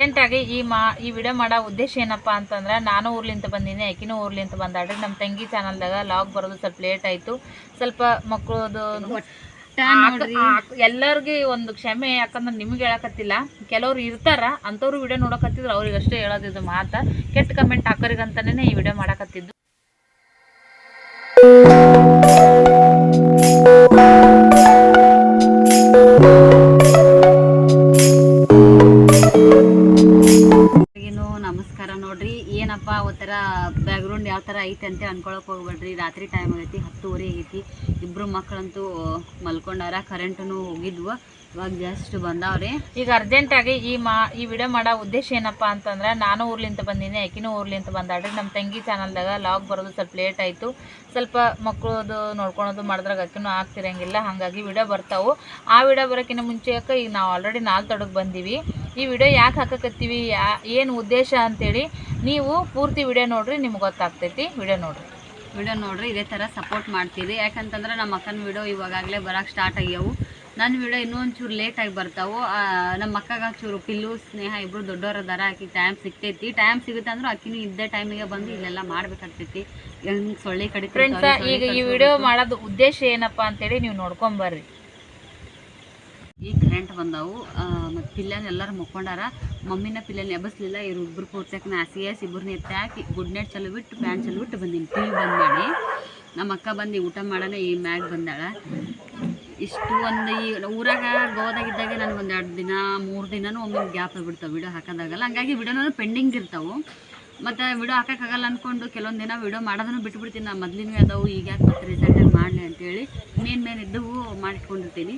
ಅರ್ಜೆಂಟಾಗಿ ಈ ಮಾ ಈ ವಿಡಿಯೋ ಮಾಡೋ ಉದ್ದೇಶ ಏನಪ್ಪ ಅಂತಂದ್ರೆ ನಾನು ಊರ್ಲಿಂತ ಬಂದಿನಿ ಆಕಿನೂ ಊರ್ಲಿಂತ ಬಂದಾಡ್ರಿ ನಮ್ಮ ತಂಗಿ ಚಾನಲ್ದಾಗ ಲಾಗ್ ಬರೋದು ಸ್ವಲ್ಪ ಲೇಟ್ ಆಯಿತು. ಸ್ವಲ್ಪ ಮಕ್ಕಳದು ಎಲ್ಲರಿಗೂ ಒಂದು ಕ್ಷಮೆ ಯಾಕಂದ್ರೆ ನಿಮ್ಗೆ ಹೇಳಕತ್ತಿಲ್ಲ. ಕೆಲವ್ರು ಇರ್ತಾರ ಅಂಥವ್ರು ವಿಡಿಯೋ ನೋಡಕತ್ತಿದ್ರು ಅವ್ರಿಗೆ ಅಷ್ಟೇ ಹೇಳೋದಿದ್ದು ಮಾತ. ಕೆಟ್ಟ ಕಮೆಂಟ್ ಹಾಕೋರಿಗಂತಾನೆ ಈ ವಿಡಿಯೋ ಮಾಡಕತ್ತಿದ್ದು. ಯಾವ ಥರ ಐತೆ ಅಂತ ಅನ್ಕೊಳಕ್ ಹೋಗ್ಬೇಡ್ರಿ. ರಾತ್ರಿ ಟೈಮ್ ಆಗೈತಿ ಹತ್ತುವರೆ ಆಗೈತಿ ಇಬ್ರು ಮಕ್ಕಳಂತೂ ಮಲ್ಕೊಂಡಾರ ಕರೆಂಟ್ನು ಹೋಗಿದ್ವು. ಇವಾಗ ಜಸ್ಟ್ ಬಂದಾವ್ರಿ. ಈಗ ಅರ್ಜೆಂಟಾಗಿ ಈ ಮಾ, ಈ ವಿಡಿಯೋ ಮಾಡೋ ಉದ್ದೇಶ ಏನಪ್ಪ ಅಂತಂದ್ರೆ, ನಾನು ಊರ್ಲಿಂತ ಬಂದೀನಿ, ಆಕಿನೂ ಊರ್ಲಿಂತ ಬಂದಾಡ್ರಿ ನಮ್ಮ ತಂಗಿ ಚಾನಲ್ದಾಗ ಲಾಗ್ ಬರೋದು ಸ್ವಲ್ಪ ಲೇಟ್ ಆಯಿತು. ಸ್ವಲ್ಪ ಮಕ್ಕಳದು ನೋಡ್ಕೊಳೋದು ಮಾಡಿದ್ರಾಗ ಆಕಿನೂ ಆಗ್ತಿರಂಗಿಲ್ಲ. ಹಾಗಾಗಿ ವಿಡಿಯೋ ಬರ್ತಾವು. ಆ ವಿಡಿಯೋ ಬರೋಕ್ಕಿಂತ ಮುಂಚೆಯಕ್ಕೆ ಈಗ ನಾವು ಆಲ್ರೆಡಿ ನಾಲ್ ತೊಡಗೆ ಬಂದೀವಿ. ಈ ವಿಡಿಯೋ ಯಾಕೆ ಹಾಕಕತ್ತೀವಿ? ಯಾ ಏನು ಉದ್ದೇಶ ಅಂತೇಳಿ ನೀವು ಪೂರ್ತಿ ವಿಡಿಯೋ ನೋಡ್ರಿ ನಿಮ್ಗೆ ಗೊತ್ತಾಗ್ತೈತಿ. ವಿಡಿಯೋ ನೋಡ್ರಿ. ವಿಡಿಯೋ ನೋಡ್ರಿ ಇದೇ ಥರ ಸಪೋರ್ಟ್ ಮಾಡ್ತೀರಿ. ಯಾಕಂತಂದ್ರೆ ನಮ್ಮ ಅಕ್ಕನ ವಿಡಿಯೋ ಇವಾಗಲೇ ಬರೋಕ್ಕೆ ಸ್ಟಾರ್ಟ್ ಆಗ್ಯಾವು. ನನ್ನ ವಿಡಿಯೋ ಇನ್ನೂ ಒಂಚೂರು ಲೇಟಾಗಿ ಬರ್ತಾವು. ನಮ್ಮ ಅಕ್ಕಗ ಚೂರು ಪಿಲ್ಲು ಸ್ನೇಹ ಇಬ್ರು ದೊಡ್ಡವ್ರ ದರ ಆಕಿ ಟೈಮ್ ಸಿಗ್ತೈತಿ. ಟೈಮ್ ಸಿಗುತ್ತೆ ಅಂದ್ರೆ ಆಕಿನೂ ಇದ್ದೇ ಟೈಮಿಗೆ ಬಂದು ಇಲ್ಲೆಲ್ಲ ಮಾಡ್ಬೇಕಾಗ್ತೈತಿ. ಹೆಂಗ್ ಸೊಳ್ಳೆ ಫ್ರೆಂಡ್ಸ್ ಕಡಿತ ಈಗ ಈ ವಿಡಿಯೋ ಮಾಡೋದು ಉದ್ದೇಶ ಏನಪ್ಪ ಅಂತೇಳಿ ನೀವು ನೋಡ್ಕೊಂಬರ್ರಿ ಈಗ ಕರೆಂಟ್ ಬಂದಾವು. ಮತ್ತು ಪಿಲ್ಲನ್ ಎಲ್ಲರೂ ಮುಕ್ಕೊಂಡಾರ. ಮಮ್ಮಿನ ಪಿಲ್ಲನ್ ಎಬ್ಬಸ್ಲಿಲ್ಲ ಇವ್ರು ಇಬ್ಬರು ಕೂರ್ಸಕ್ಕೆ ನಾ ಸಿ ಎಸ್ ಇಬ್ಬರನ್ನ ಎತ್ತಾಕಿ ಗುಡ್ ನೈಟ್ ಚಲೋ ಬಿಟ್ಟು ಪ್ಯಾನ್ ಚಲೋ ಬಿಟ್ಟು ಬಂದೀನಿ. ಟಿ ಬಂದ್ ಮಾಡಿ ನಮ್ಮ ಅಕ್ಕ ಬಂದು ಊಟ ಮಾಡೋಣ, ಈ ಮ್ಯಾಗ್ ಬಂದಾಳ. ಇಷ್ಟು ಒಂದು ಈ ಊರಾಗ ಗೋದಾಗಿದ್ದಾಗೆ ನನಗೆ ಒಂದು ಎರಡು ದಿನ, ಮೂರು ದಿನನೂ ಒಮ್ಮೆ ಗ್ಯಾಪ್ ಬಿಡ್ತಾವೆ ವಿಡಿಯೋ ಹಾಕೋದಾಗಲ್ಲ. ಹಂಗಾಗಿ ವಿಡಿಯೋನೂ ಪೆಂಡಿಂಗ್ ಇರ್ತಾವೆ. ಮತ್ತು ವಿಡಿಯೋ ಹಾಕೋಕ್ಕಾಗಲ್ಲ ಅಂದ್ಕೊಂಡು ಕೆಲವೊಂದು ದಿನ ವಿಡಿಯೋ ಮಾಡೋದನ್ನು ಬಿಟ್ಬಿಡ್ತೀನಿ. ನಾ ಮೊದಲಿನ ಅದಾವು, ಈಗ ಯಾಕೆ ಮತ್ತೆ ರೀಸೆಂಟಾಗಿ ಮಾಡಲಿ ಅಂತೇಳಿ, ಮೇನ್ ಮೇನ್ ಇದ್ದವು ಮಾಡಿಟ್ಕೊಂಡಿರ್ತೀನಿ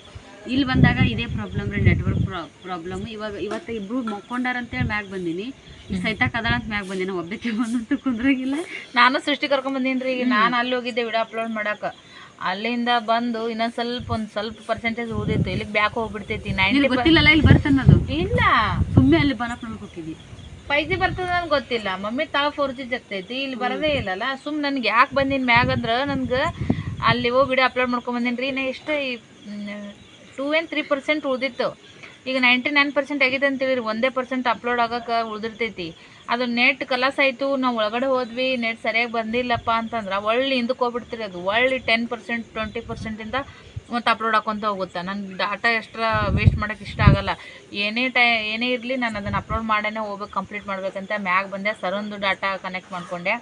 ಇಲ್ಲಿ ಬಂದಾಗ ಇದೇ ಪ್ರಾಬ್ಲಮ್ ರೀ ನೆಟ್ವರ್ಕ್ ಪ್ರಾಬ್ಲಮ್ ಇವಾಗ ಇವತ್ತು ಇಬ್ರು ಮಕ್ಕೊಂಡಾರ ಅಂತೇಳಿ ಮ್ಯಾಗ ಬಂದೀನಿ. ಸಹಿತ ಕದಾರ ಅಂತ ಮ್ಯಾಗ ಬಂದೀನಿ. ಒಬ್ಬಕ್ಕೆ ಬಂದಂತೂ ಕುಂದ್ರಾಗಿಲ್ಲ. ನಾನು ಸೃಷ್ಟಿ ಕರ್ಕೊಂಡ್ ಬಂದೀನಿ ಈಗ ನಾನು ಅಲ್ಲಿ ಹೋಗಿದ್ದೆ ವಿಡಿಯೋ ಅಪ್ಲೋಡ್ ಮಾಡಕ್ಕೆ ಅಲ್ಲಿಂದ ಬಂದು ಇನ್ನೊಂದು ಸ್ವಲ್ಪ ಒಂದು ಸ್ವಲ್ಪ ಪರ್ಸೆಂಟೇಜ್ ಓದಿತ್ತು ಇಲ್ಲಿಗೆ ಬ್ಯಾಕ್ ಹೋಗ್ಬಿಡ್ತೈತಿ. ಇಲ್ಲಿ ನೈಂಟಿ ಗೊತ್ತಿಲ್ಲಲ್ಲ ಇಲ್ಲಿ ಬರ್ತನ್ನೋದು ಇಲ್ಲ. ಸುಮ್ಮನೆ ಅಲ್ಲಿ ಬನಪ್ ಹೋಗಿದ್ವಿ ಫೈವ್ ಜಿ ಬರ್ತದ ನನ್ಗೆ ಗೊತ್ತಿಲ್ಲ. ಮಮ್ಮಿ ತಾವ ಫೋರ್ ಜಿ ಜಗ್ತೈತಿ. ಇಲ್ಲಿ ಬರದೇ ಇಲ್ಲಲ್ಲ. ಸುಮ್ ನನ್ಗೆ ಯಾಕೆ ಬಂದಿನ ಮ್ಯಾಗ ಅಂದ್ರೆ ನನ್ಗೆ ಅಲ್ಲಿ ಹೋಗಿ ವಿಡಿಯೋ ಅಪ್ಲೋಡ್ ಮಾಡ್ಕೊಂಡ್ ಬಂದೀನಿ ರೀ ನಾ ಎಷ್ಟು ಟೂ ಆ್ಯಂಡ್ ತ್ರೀ ಪರ್ಸೆಂಟ್ ಉಳಿದಿತ್ತು. ಈಗ ನೈಂಟಿ ನೈನ್ ಪರ್ಸೆಂಟ್ ಆಗಿದೆ ಅಂತೇಳಿ ಒಂದೇ ಪರ್ಸೆಂಟ್ ಅಪ್ಲೋಡ್ ಆಗೋಕೆ ಉಳಿದಿರ್ತೈತಿ. ಅದು ನೆಟ್ ಕಲಾಸ್ ಆಯಿತು, ನಾವು ಒಳಗಡೆ ಹೋದ್ವಿ ನೆಟ್ ಸರಿಯಾಗಿ ಬಂದಿಲ್ಲಪ್ಪ ಅಂತಂದ್ರೆ ಒಳ್ಳೆ ಹಿಂದಕ್ಕೆ ಅದು. ಒಳ್ಳೆ ಟೆನ್ ಪರ್ಸೆಂಟ್ ಟ್ವೆಂಟಿ ಪರ್ಸೆಂಟಿಂದ ಮತ್ತು ಅಪ್ಲೋಡ್ ಹಾಕೊಂತ ಹೋಗುತ್ತೆ. ನನಗೆ ಡಾಟಾ ಎಕ್ಸ್ಟ್ರಾ ವೇಸ್ಟ್ ಮಾಡೋಕ್ಕೆ ಇಷ್ಟ ಆಗಲ್ಲ. ಏನೇ ಟೈ, ಏನೇ ಇರಲಿ ನಾನು ಅದನ್ನು ಅಪ್ಲೋಡ್ ಮಾಡೇ ಹೋಗ್ಬೇಕು ಕಂಪ್ಲೀಟ್ ಮಾಡಬೇಕಂತ ಮ್ಯಾಗ ಬಂದೆ. ಸರೊಂದು ಡಾಟಾ ಕನೆಕ್ಟ್ ಮಾಡಿಕೊಂಡೆ.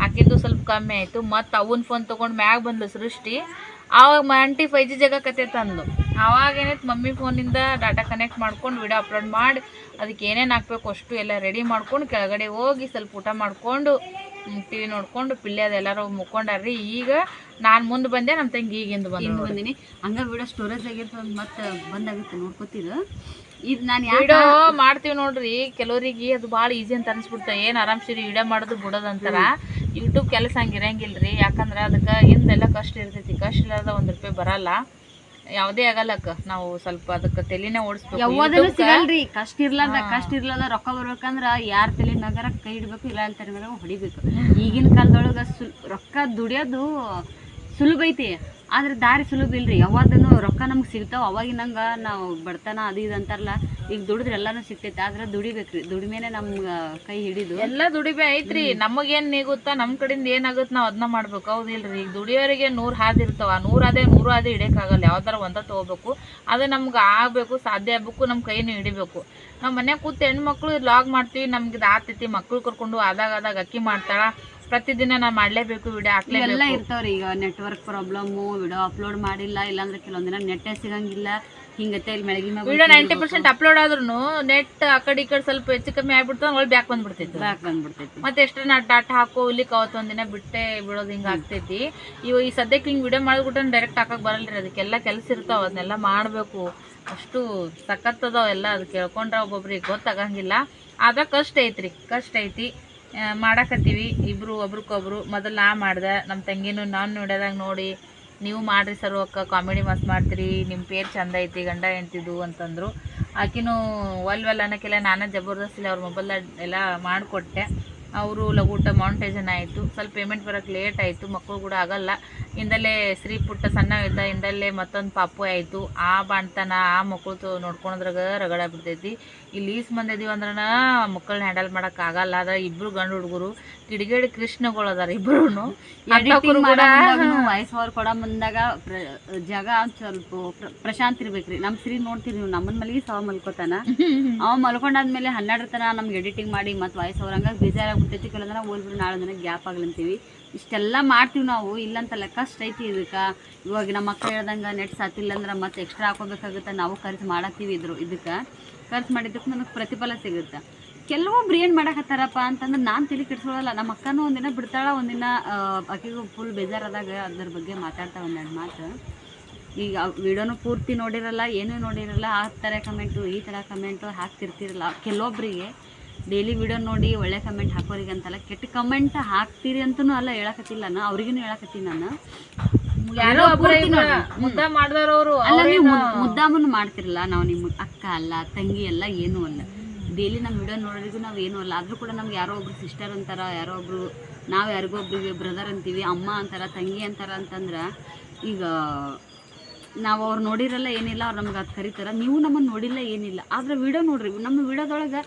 ಹಾಕಿದ್ದು ಸ್ವಲ್ಪ ಕಮ್ಮಿ ಆಯಿತು. ಮತ್ತು ಅವನ ಫೋನ್ ತೊಗೊಂಡು ಮ್ಯಾಗ ಬಂದ್ಲು ಸೃಷ್ಟಿ. ಆವಾಗ ಮಂಟಿ ಫೈ ಜಿ ಜಗಕತೆ ತಂದು ಆವಾಗ ಏನೈತೆ ಮಮ್ಮಿ ಫೋನಿಂದ ಡಾಟಾ ಕನೆಕ್ಟ್ ಮಾಡ್ಕೊಂಡು ವಿಡಿಯೋ ಅಪ್ಲೋಡ್ ಮಾಡಿ ಅದಕ್ಕೆ ಏನೇನು ಹಾಕ್ಬೇಕು ಅಷ್ಟು ಎಲ್ಲ ರೆಡಿ ಮಾಡ್ಕೊಂಡು ಕೆಳಗಡೆ ಹೋಗಿ ಸ್ವಲ್ಪ ಊಟ ಮಾಡಿಕೊಂಡು ಟಿ ವಿ ನೋಡ್ಕೊಂಡು ಪಿಲ್ಲೆ ಅದೆಲ್ಲರೂ ಮುಕ್ಕೊಂಡಾರ್ರಿ. ಈಗ ನಾನು ಮುಂದೆ ಬಂದೆ ನಮ್ಮ ತಂಗಿ ಈಗಿಂದ ಬಂದು ಬಂದೀನಿ. ಹಂಗೆ ವಿಡಿಯೋ ಸ್ಟೋರೇಜ್ ಆಗಿರ್ತದೆ ಮತ್ತೆ ಬಂದಾಗುತ್ತೆ ನೋಡ್ಕೊತೀರ. ಇದು ನಾನು ವಿಡಿಯೋ ಮಾಡ್ತೀವಿ ನೋಡ್ರಿ. ಕೆಲವರಿಗೆ ಅದು ಭಾಳ ಈಸಿ ಅಂತ ಅನ್ಸ್ಬಿಡ್ತಾವೆ ಏನು ಆರಾಮ್ಸಿರಿ ವಿಡಿಯೋ ಮಾಡೋದು ಬಿಡೋದು ಅಂತಾರ. ಯೂಟ್ಯೂಬ್ ಕೆಲಸ ಹಂಗೆ ರೀ ಯಾಕಂದ್ರೆ ಅದಕ್ಕೆ ಹಿಂದೆಲ್ಲ ಕಷ್ಟ ಇರ್ತೈತಿ. ಕಷ್ಟ ಇಲ್ಲದ ಒಂದು ರೂಪಾಯಿ ಬರಲ್ಲ. ಯಾವುದೇ ಆಗಲ್ಲಕ್ಕ. ನಾವು ಸ್ವಲ್ಪ ಅದಕ್ಕೆ ತಲೆನೇ ಓಡಿಸ್ಬೇಕು. ಯಾವ್ದನ್ನು ಸಿಗಲ್ರಿ. ಕಷ್ಟ ಇರ್ಲಾರ್ದ ಕಷ್ಟ ಇರ್ಲಾರ್ದ ರೊಕ್ಕ ಬರ್ಬೇಕಂದ್ರ ಯಾರ ತಲೆ ನಗರ ಕೈ ಇಡ್ಬೇಕು ಇಲ್ಲ ಅಂತ ಹೊಡಿಬೇಕು. ಈಗಿನ ಕಾಲದೊಳಗ ಸುಲ್ ರೊಕ್ಕ ದುಡಿಯೋದು ಸುಲಭ ಐತಿ. ಆದ್ರೆ ದಾರಿ ಸುಲಭ ಇಲ್ರಿ. ಯಾವಾಗನು ರೊಕ್ಕ ನಮ್ಗೆ ಸಿಗ್ತಾವ ಅವಾಗಿನಂಗ ನಾವು ಬಡತನ ಅದು ಇದು ಅಂತಾರಲ್ಲ, ಈಗ ದುಡಿದ್ರೆ ಎಲ್ಲಾನು ಸಿಗ್ತೈತಿ, ಆದ್ರೆ ದುಡಿಬೇಕ್ರಿ. ದುಡಿಮೆನೆ ನಮ್ಗೆ ಕೈ ಹಿಡಿದು. ಎಲ್ಲ ದುಡಿಮೆ ಐತ್ರಿ. ನಮಗೇನ್ ನೀಗುತ್ತಾ ನಮ್ಮ ಕಡೆಯಿಂದ ಏನಾಗುತ್ತೆ ನಾವು ಅದನ್ನ ಮಾಡ್ಬೇಕು. ಹೌದಿಲ್ರಿ ಈಗ ದುಡಿಯೋರಿಗೆ ನೂರು ಹಾದಿರ್ತಾವ ನೂರು ಅದೇ ನೂರು ಅದೇ ಹಿಡಿಯೋಕ್ಕಾಗಲ್ಲ. ಯಾವ್ದಾರ ಒಂದ ತಗೋಬೇಕು. ಅದು ನಮ್ಗೆ ಆಗಬೇಕು, ಸಾಧ್ಯ ಆಗ್ಬೇಕು ನಮ್ಮ ಕೈನೂ ಹಿಡಿಬೇಕು. ನಾವು ಮನ್ಯಾಗ ಕೂತು ಹೆಣ್ಮಕ್ಳು ಲಾಗ್ ಮಾಡ್ತೀವಿ ನಮ್ಗೆ ಇದು ಆತೈತಿ. ಮಕ್ಳು ಕರ್ಕೊಂಡು ಆದಾಗ ಆದಾಗ ಅಕ್ಕಿ ಮಾಡ್ತಾಳ. ಪ್ರತಿದಿನ ನಾ ಮಾಡಲೇಬೇಕು ವಿಡಿಯೋ ಇವೆಲ್ಲ ಹಾಕ್ಲೇಬೇಕು ಇರ್ತಾವ್ರಿ. ಈಗ ನೆಟ್ವರ್ಕ್ ಪ್ರಾಬ್ಲಮ್ಮು ವಿಡಿಯೋ ಅಪ್ಲೋಡ್ ಮಾಡಿಲ್ಲ ಇಲ್ಲಾಂದ್ರೆ ಕೆಲವೊಂದಿನ ದಿನ ನೆಟ್ಟೇ ಸಿಗಂಗಿಲ್ಲ. ಹಿಂಗತ್ತೆ ಇಲ್ಲಿ ಮೆಳಗಿ ವಿಡಿಯೋ ನೈಂಟಿ ಪರ್ಸೆಂಟ್ ಅಪ್ಲೋಡ್ ಆದ್ರೂ ನೆಟ್ ಆ ಕಡೆ ಈ ಕಡೆ ಸ್ವಲ್ಪ ಹೆಚ್ಚು ಕಮ್ಮಿ ಆಗ್ಬಿಡ್ತಾವ ಒಳ್ಳೆ ಬ್ಯಾಕ್ ಬಂದ್ಬಿಡ್ತೈತಿ. ಬ್ಯಾಕ್ ಬಂದ್ಬಿಡ್ತೈತಿ. ಮತ್ತೆ ಎಷ್ಟು ನಾ ಡಾಟಾ ಹಾಕೋ ಇಲ್ಲಿ ಅವತ್ತು ಒಂದಿನ ಬಿಟ್ಟೆ ಬಿಡೋದು ಹಿಂಗ ಆಗ್ತೈತಿ. ಇವು ಈ ಸದ್ಯಕ್ಕೆ ಹಿಂಗ್ ವಿಡಿಯೋ ಮಾಡಿಬಿಟ್ಟು ಡೈರೆಕ್ಟ್ ಹಾಕಕ್ ಬರಲ್ರಿ ಅದಕ್ಕೆಲ್ಲ ಕೆಲಸ ಇರ್ತಾವ ಅದನ್ನೆಲ್ಲ ಮಾಡಬೇಕು. ಅಷ್ಟು ಸಖತ್ ಅದಾವ ಎಲ್ಲ ಅದು ಕೇಳ್ಕೊಂಡ್ರೆ ಒಬ್ಬೊಬ್ರಿಗೆ ಗೊತ್ತಾಗಂಗಿಲ್ಲ. ಆದ್ರೆ ಕಷ್ಟ ಐತ್ರಿ ಕಷ್ಟ ಐತಿ. ಮಾಡಾಕತ್ತೀವಿ. ಇಬ್ಬರು ಒಬ್ರಿಗೊಬ್ರು ಮೊದಲು ನಾ ಮಾಡ್ದೆ. ನಮ್ಮ ತಂಗಿನೂ ನಾನು ನೋಡ್ಯದಾಗ ನೋಡಿ, ನೀವು ಮಾಡಿರಿ ಸರ್ ಅಕ್ಕ ಕಾಮಿಡಿ ಮಸ್ತ್ ಮಾಡ್ತೀರಿ. ನಿಮ್ಮ ಪೇರ್ ಚಂದ ಐತಿ, ಗಂಡ ಹೆಂಡ್ತಿದು ಅಂತಂದರು. ಆಕಿನೂ ಒಲ್ ಒಲ್ ಅನ್ನೋಕ್ಕೆಲ್ಲ ನಾನೇ ಜಬರ್ದಸ್ತಿಲಿ ಅವ್ರ ಮೊಬೈಲ್ದಾಗ ಎಲ್ಲ ಮಾಡಿಕೊಟ್ಟೆ. ಅವರು ಲಗೂಟ ಮೌಂಟೇಜನ್ ಆಯಿತು. ಸ್ವಲ್ಪ ಪೇಮೆಂಟ್ ಬರೋಕ್ಕೆ ಲೇಟ್ ಆಯಿತು. ಮಕ್ಕಳು ಕೂಡ ಆಗಲ್ಲ. ಇಂದಲೇ ಶ್ರೀ ಪುಟ್ಟ ಸಣ್ಣ ಇದ್ದ ಹಿಂದಲ್ಲೇ ಮತ್ತೊಂದು ಪಾಪು ಆಯಿತು. ಆ ಬಾಣ್ತನ ಆ ಮಕ್ಕಳು ನೋಡ್ಕೊಳೋದ್ರಾಗ ರಗಡ ಬಿಡ್ತೈತಿ ಇಲ್ಲಿ ಈಸ್ ಬಂದಿದ್ದೀವಿ ಅಂದ್ರೆ ಅಂದ್ರನ ಮಕ್ಕಳನ್ನ ಹ್ಯಾಂಡಲ್ ಮಾಡೋಕ್ಕಾಗಲ್ಲ ಆಗಲ್ಲ. ಅದ ಇಬ್ರು ಗಂಡು ಹುಡುಗರು ಕಿಡಿಗೇಡಿ ಕೃಷ್ಣಗಳು ಅದಾರ ಇಬ್ರು ಎಡಿಟಿಂಗ್ ವಾಯ್ಸ್ ಓವರ್ ಕೊಡ ಬಂದಾಗ ಜಾಗ ಸ್ವಲ್ಪ ಪ್ರಶಾಂತ ಇರ್ಬೇಕ್ರಿ. ನಮ್ಮ ಶ್ರೀ ನೋಡ್ತೀರಿ ನೀವು ನಮ್ಮನ್ ಮಲಗಿ ಸಾವ ಮಲ್ಕೋತಾನ. ಅವ್ ಮಲ್ಕೊಂಡಾದ್ಮೇಲೆ ಹನ್ನೆರಡು ತನ ನಮ್ಗೆ ಎಡಿಟಿಂಗ್ ಮಾಡಿ ಮತ್ತೆ ವಾಯ್ಸ್ ಓವರ್ ಹಂಗಾಗಿ ಕೆಲವೊಂದನ ಹೋಲ್ಬಿಡು ನಾಳೆ ದಿನ ಗ್ಯಾಪ್ ಆಗ್ಲಂತೀವಿ ಇಷ್ಟೆಲ್ಲ ಮಾಡ್ತೀವಿ ನಾವು, ಇಲ್ಲಂತ ಲೆಕ್ಕ ಐತಿ ಇದಕ್ಕೆ. ಇವಾಗ ನಮ್ಮ ಮಕ್ಕಳು ಹೇಳ್ದಂಗೆ ನೆಟ್ಸ್ ಹತ್ತಿಲ್ಲ ಅಂದ್ರೆ ಮತ್ತೆ ಎಕ್ಸ್ಟ್ರಾ ಹಾಕೋಬೇಕಾಗುತ್ತೆ, ನಾವು ಖರ್ಚು ಮಾಡತ್ತೀವಿ ಇದ್ರು ಇದಕ್ಕೆ. ಖರ್ಚು ಮಾಡಿದ್ದಕ್ಕೆ ನನಗೆ ಪ್ರತಿಫಲ ಸಿಗುತ್ತೆ. ಕೆಲವೊಬ್ರು ಏನು ಮಾಡಕತ್ತಾರಪ್ಪ ಅಂತಂದ್ರೆ ನಾನು ತಿಳಿ ಕೆಡ್ಸೋಳಲ್ಲ ನಮ್ಮ ಅಕ್ಕನೂ ಒಂದಿನ ಬಿಡ್ತಾಳೆ, ಒಂದಿನ ಆಕೆಗೂ ಫುಲ್ ಬೇಜಾರಾದಾಗ ಅದ್ರ ಬಗ್ಗೆ ಮಾತಾಡ್ತಾ ಒಂದೆರಡು ಮಾತು. ಈಗ ವಿಡಿಯೋನು ಪೂರ್ತಿ ನೋಡಿರಲ್ಲ, ಏನೂ ನೋಡಿರಲ್ಲ, ಆ ಥರ ಕಮೆಂಟು ಈ ಥರ ಕಮೆಂಟು ಹಾಕ್ತಿರ್ತಿರಲ್ಲ. ಕೆಲವೊಬ್ಬರಿಗೆ ಡೈಲಿ ವಿಡಿಯೋ ನೋಡಿ ಒಳ್ಳೆ ಕಮೆಂಟ್ ಹಾಕೋರಿಗೆ ಅಂತಲ್ಲ ಕೆಟ್ಟ ಕಮೆಂಟ್ ಹಾಕ್ತೀರಿ ಅಂತನೂ ಅಲ್ಲ ಹೇಳಕತ್ತಿಲ್ಲ ನಾನು ಅವ್ರಿಗೂ ಹೇಳಕತ್ತೀನಿ ನಾನು. ಯಾರೋ. ಮುದ್ದ ಮಾಡ್ದವ್ರವ್ರು ಅಲ್ಲ ನೀವು ಮುದ್ದಾಮನ್ನು ಮಾಡ್ತಿರಲ್ಲ ನಾವು ನಿಮ್ಮ ಅಕ್ಕ ಅಲ್ಲ ತಂಗಿ ಅಲ್ಲ ಏನೂ ಅಲ್ಲ. ಡೈಲಿ ನಮ್ಮ ವಿಡಿಯೋ ನೋಡೋರಿಗೂ ನಾವು ಏನೂ ಅಲ್ಲ. ಆದರೂ ಕೂಡ ನಮ್ಗೆ ಯಾರೋ ಒಬ್ರು ಸಿಸ್ಟರ್ ಅಂತಾರ ಯಾರೋ ಒಬ್ರು ನಾವು ಯಾರಿಗೋ ಒಬ್ರಿಗೆ ಬ್ರದರ್ ಅಂತೀವಿ ಅಮ್ಮ ಅಂತಾರ ತಂಗಿ ಅಂತಾರ ಅಂತಂದ್ರೆ ಈಗ ನಾವು ಅವ್ರು ನೋಡಿರಲ್ಲ ಏನಿಲ್ಲ ಅವ್ರು ನಮ್ಗೆ ಅದು ಕರೀತಾರ. ನೀವು ನಮ್ಮನ್ನು ನೋಡಿಲ್ಲ ಏನಿಲ್ಲ. ಆದ್ರೆ ವಿಡಿಯೋ ನೋಡ್ರಿ ನಮ್ಮ ವಿಡಿಯೋದೊಳಗೆ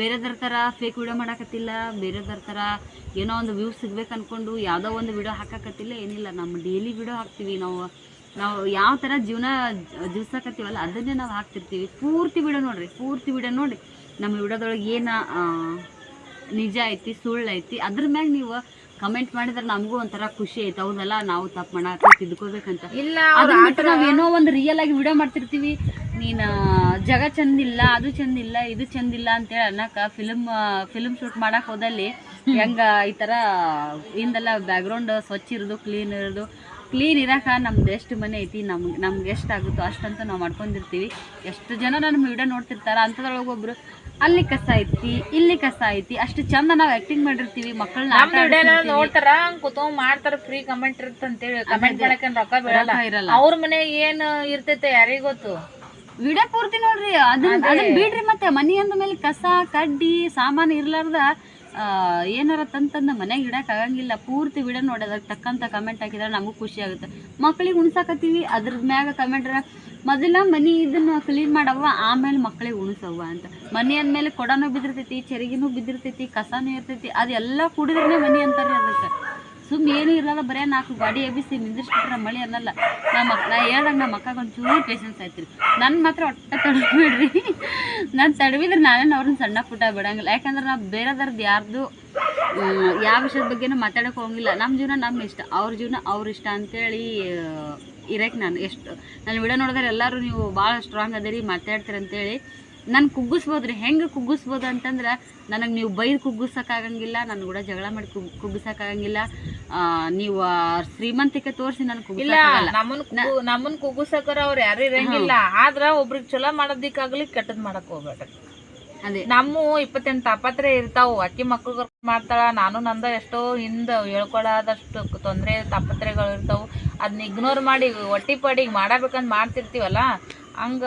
ಬೇರೆದರ ಥರ ಫೇಕ್ ವೀಡಿಯೋ ಮಾಡಕತ್ತಿಲ್ಲ, ಬೇರೆದರ ಥರ ಏನೋ ಒಂದು ವ್ಯೂಸ್ ಸಿಗ್ಬೇಕು ಅಂದ್ಕೊಂಡು ಯಾವುದೋ ಒಂದು ವಿಡಿಯೋ ಹಾಕಕತ್ತಿಲ್ಲ, ಏನಿಲ್ಲ. ನಮ್ಮ ಡೈಲಿ ವಿಡಿಯೋ ಹಾಕ್ತೀವಿ ನಾವು. ನಾವು ಯಾವ ಥರ ಜೀವನ ಜೀವ್ಸಕತ್ತೀವಲ್ಲ ಅದನ್ನೇ ನಾವು ಹಾಕ್ತಿರ್ತೀವಿ. ಪೂರ್ತಿ ವಿಡಿಯೋ ನೋಡಿರಿ, ಪೂರ್ತಿ ವಿಡಿಯೋ ನೋಡಿ ನಮ್ಮ ವಿಡಿಯೋದೊಳಗೆ ಏನು ನಿಜ ಐತಿ, ಸುಳ್ಳು ಐತಿ, ಅದ್ರ ಮ್ಯಾಗ ನೀವು ಕಮೆಂಟ್ ಮಾಡಿದ್ರೆ ನಮಗೂ ಒಂಥರ ಖುಷಿ ಐತೆ ಹೌದಲ್ಲ ನಾವು ತಪ್ಪು ಮಾಡಕ್ಕೆ ತಿದ್ಕೋಬೇಕಂತ. ಇಲ್ಲ ಅದನ್ನ ನಾವ್ ಏನೋ ಒಂದು ರಿಯಲ್ ಆಗಿ ವಿಡಿಯೋ ಮಾಡ್ತಿರ್ತೀವಿ. ನೀನು ಜಗ ಚಂದಿಲ್ಲ ಅದು ಚಂದಿಲ್ಲ ಇದು ಚಂದಿಲ್ಲ ಅಂತೇಳಿ ಅನ್ನಕ ಫಿಲ್ಮ್ ಫಿಲ್ಮ್ ಶೂಟ್ ಮಾಡಕ್ಕೆ ಹೋದಲ್ಲಿ ಹೆಂಗ ಈ ತರ ಹಿಂದೆಲ್ಲ ಬ್ಯಾಕ್ಗ್ರೌಂಡ್ ಸ್ವಚ್ಛ ಇರೋದು ಕ್ಲೀನ್ ಇರೋದು. ಕ್ಲೀನ್ ಇರಕ ನಮ್ದು ಎಷ್ಟು ಮನೆ ಐತಿ ನಮ್ಗೆ ನಮ್ಗೆ ಎಷ್ಟು ಆಗುತ್ತೋ ಅಷ್ಟಂತ ನಾವು ಮಾಡ್ಕೊಂಡಿರ್ತೀವಿ. ಎಷ್ಟು ಜನ ನಮ್ಮ ವಿಡಿಯೋ ನೋಡ್ತಿರ್ತಾರ ಅಂಥದ್ರೊಳಗೆ ಒಬ್ರು ಅಲ್ಲಿ ಕಸ ಐತಿ ಇಲ್ಲಿ ಕಸ ಐತಿ ಅಷ್ಟು ಚಂದ ನಾವ್ ಆಕ್ಟಿಂಗ್ ಮಾಡಿರ್ತೀವಿ ಮಕ್ಕಳನ್ನ ನೋಡ್ತಾರ? ಕುತ್ಕೊಂಡ್ ಮಾಡ್ತಾರ ಫ್ರೀ ಕಮೆಂಟ್ ಇರ್ತಂತೇಳಿ ಕಮೆಂಟ್ ಮಾಡಕ್ಕೆ ರೊಕ್ಕ ಬೀಳಲ್ಲ. ಇರಲ್ಲ. ಅವ್ರ ಮನೆ ಏನ್ ಇರ್ತೈತೆ ಯಾರಿಗ್ ಗೊತ್ತು? ವಿಡಿಯೋ ಪೂರ್ತಿ ನೋಡ್ರಿ ಅದನ್ನ ಅದನ್ನ ಬಿಡ್ರಿ ಮತ್ತೆ ಮನಿ ಅಂದ ಮೇಲೆ ಕಸ ಕಡ್ಡಿ ಸಾಮಾನು ಇರ್ಲಾರ್ದ ಏನಾರ ತಂತಂದ ಮನೆಗೆ ಇಡಕ್ ಆಗಂಗಿಲ್ಲ. ಪೂರ್ತಿ ವಿಡಿಯೋ ನೋಡಿ ಅದಕ್ಕೆ ತಕ್ಕಂತ ಕಮೆಂಟ್ ಹಾಕಿದ್ರೆ ನಮಗೂ ಖುಷಿ ಆಗುತ್ತೆ. ಮಕ್ಳಿಗೆ ಉಣ್ಸಾಕತ್ತೀವಿ ಅದ್ರ ಮ್ಯಾಗ ಕಮೆಂಟ್ ಮೊದಲ ಮನಿ ಇದನ್ನು ಕ್ಲೀನ್ ಮಾಡವ್ವ, ಆಮೇಲೆ ಮಕ್ಕಳಿಗೆ ಉಣಿಸವ್ವ ಅಂತ. ಮನೆ ಅಂದಮೇಲೆ ಕೊಡನೂ ಬಿದ್ದಿರ್ತೈತಿ, ಚರಿಗಿನೂ ಬಿದ್ದಿರ್ತೈತಿ, ಕಸನೂ ಇರ್ತೈತಿ, ಅದೆಲ್ಲ ಕುಡಿದ್ರೆ ಮನೆ ಅಂತಾರೆ ಅದಕ್ಕೆ. ಸುಮ್ಮನೆ ಏನು ಇರಲ್ಲ, ಬರೀ ನಾಲ್ಕು ಗಾಡಿ ಎಬ್ಬಿಸಿ ನಿಂದಿರ್ಸ್ಬಿಟ್ರೆ ಮಳೆ ಅನ್ನಲ್ಲ. ನಮ್ಮ ನಾ ಹೇಳ್ದಂಗೆ ನಮ್ಮ ಅಕ್ಕಗೆ ಒಂಚೂರು ಪೇಷನ್ಸ್ ಆಯ್ತಿರಿ. ನನ್ನ ಮಾತ್ರ ಒಟ್ಟ ತಡಬೇಡ್ರಿ ನಾನು ತಡವಿದ್ರೆ ನಾನೇನು ಅವ್ರನ್ನ ಸಣ್ಣ ಪುಟ್ಟ ಬಿಡಂಗಿಲ್ಲ. ಯಾಕಂದ್ರೆ ನಾವು ಬೇರೆದವ್ರದ್ದು ಯಾರ್ದು ಯಾವ ವಿಷಯದ ಬಗ್ಗೆನೂ ಮಾತಾಡೋಕೆ ಹೋಗಿಲ್ಲ. ನಮ್ಮ ಜೀವನ ನಮ್ಮ ಇಷ್ಟ, ಅವ್ರ ಜೀವನ ಅವ್ರ ಇಷ್ಟ ಅಂತೇಳಿ ಇರಕ್ಕೆ ನಾನು ಎಷ್ಟು ನಾನು ವಿಡಿಯೋ ನೋಡಿದ್ರೆ ಎಲ್ಲರೂ ನೀವು ಭಾಳ ಸ್ಟ್ರಾಂಗ್ ಅದೀರಿ ಮಾತಾಡ್ತೀರಿ ಅಂತೇಳಿ. ನಾನು ಕುಗ್ಗಿಸ್ಬೋದು ರೀ ಹೆಂಗೆ ಕುಗ್ಗಿಸ್ಬೋದು ಅಂತಂದ್ರೆ ನನಗೆ ನೀವು ಬೈದು ಕುಗ್ಗಿಸೋಕ್ಕಾಗಂಗಿಲ್ಲ ನನ್ನ ಕೂಡ ಜಗಳ ಮಾಡಿ ಕುಗ್ ಕುಗ್ಗಿಸೋಕ್ಕಾಗಂಗಿಲ್ಲ. ಆ, ನೀವು ಶ್ರೀಮಂತಿಕೆ ತೋರಿಸಿ ನಾನು ಕುಗ್ಗಿಲ್ಲ ನಮ್ಮನ್ನ ನಮ್ಮನ್ ಕುಗ್ಗು- ಅವ್ರು ಕುಗ್ಗುಸಕರ ಅವ್ರ ಯಾರು ಇರಂಗಿಲ್ಲ. ಆದ್ರೆ ಒಬ್ರಿಗೆ ಚಲೋ ಮಾಡೋದಿಕ್ಕಾಗಲಿ ಕೆಟ್ಟದ್ ಮಾಡಕ್ ಹೋಗ್ಬೇಡ್ರಿ. ಅದೇ. ನಮ್ಮ ಇಪ್ಪತ್ತೆಂಟು ತಾಪತ್ರೆ ಇರ್ತಾವು ಅಕ್ಕಿ ಮಕ್ಳು ಮಾಡ್ತಾಳ ನಾನು ನಂದ ಎಷ್ಟೋ ಹಿಂದ ಹೇಳ್ಕೊಳದಷ್ಟು ತೊಂದರೆ ತಾಪತ್ರೆಗಳು ಇರ್ತಾವು. ಅದನ್ನ ಇಗ್ನೋರ್ ಮಾಡಿ, ಒಟ್ಟಿ ಪಡಿಗೆ ಮಾಡಬೇಕಂತ ಮಾಡ್ತಿರ್ತೀವಲ್ಲ, ಹಂಗ